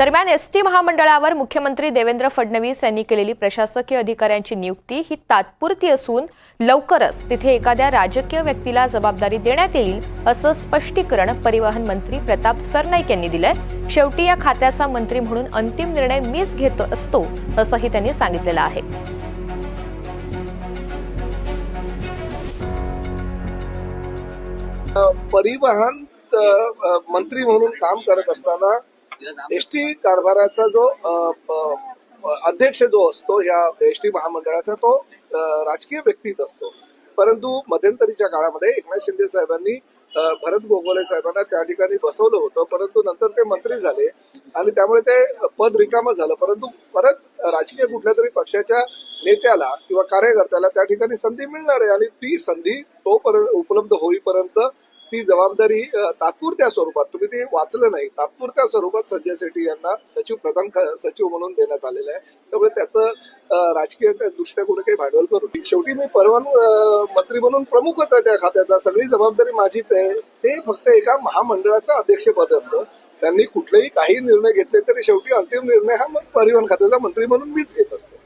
दरम्यान एसटी महामंडळावर मुख्यमंत्री देवेंद्र फडणवीस यांनी केलेली प्रशासकीय अधिकाऱ्यांची नियुक्ती ही तात्पुरती असून लवकरच तिथे एखाद्या राजकीय व्यक्तीला जबाबदारी देण्यात येईल असं स्पष्टीकरण परिवहन मंत्री प्रताप सरनाईक यांनी दिलंय. शेवटी या खात्याचा मंत्री म्हणून अंतिम निर्णय मीच घेत असतो असंही त्यांनी सांगितलेलं आहे. परिवहन मंत्री म्हणून काम करत असताना एस टी कारभाराचा जो अध्यक्ष जो असतो या एस टी महामंडळाचा तो राजकीय व्यक्तीच असतो. परंतु मध्यंतरीच्या काळामध्ये एकनाथ शिंदे साहेबांनी भरत गोगोले साहेबांना त्या ठिकाणी बसवलं होतं. परंतु नंतर ते मंत्री झाले आणि त्यामुळे ते पद रिकामं झालं. परंतु परत राजकीय कुठल्या तरी पक्षाच्या नेत्याला किंवा कार्यकर्त्याला त्या ठिकाणी संधी मिळणार आहे आणि ती संधी तोपर्यंत उपलब्ध होईपर्यंत ती जबाबदारी तात्पुरत्या स्वरूपात. तुम्ही ते वाचलं नाही. तात्पुरत्या स्वरूपात संजय सेठी यांना सचिव प्रधान सचिव म्हणून देण्यात आलेलं आहे. त्यामुळे त्याचं राजकीय दृष्ट्या काही भांडवल करू शेवटी मी परिवहन मंत्री म्हणून प्रमुखच आहे त्या खात्याचा. सगळी जबाबदारी माझीच आहे. ते फक्त एका महामंडळाचं अध्यक्षपद असतं. त्यांनी कुठलेही काही निर्णय घेतले तरी शेवटी अंतिम निर्णय हा मग परिवहन खात्याचा मंत्री म्हणून मीच घेत असतो.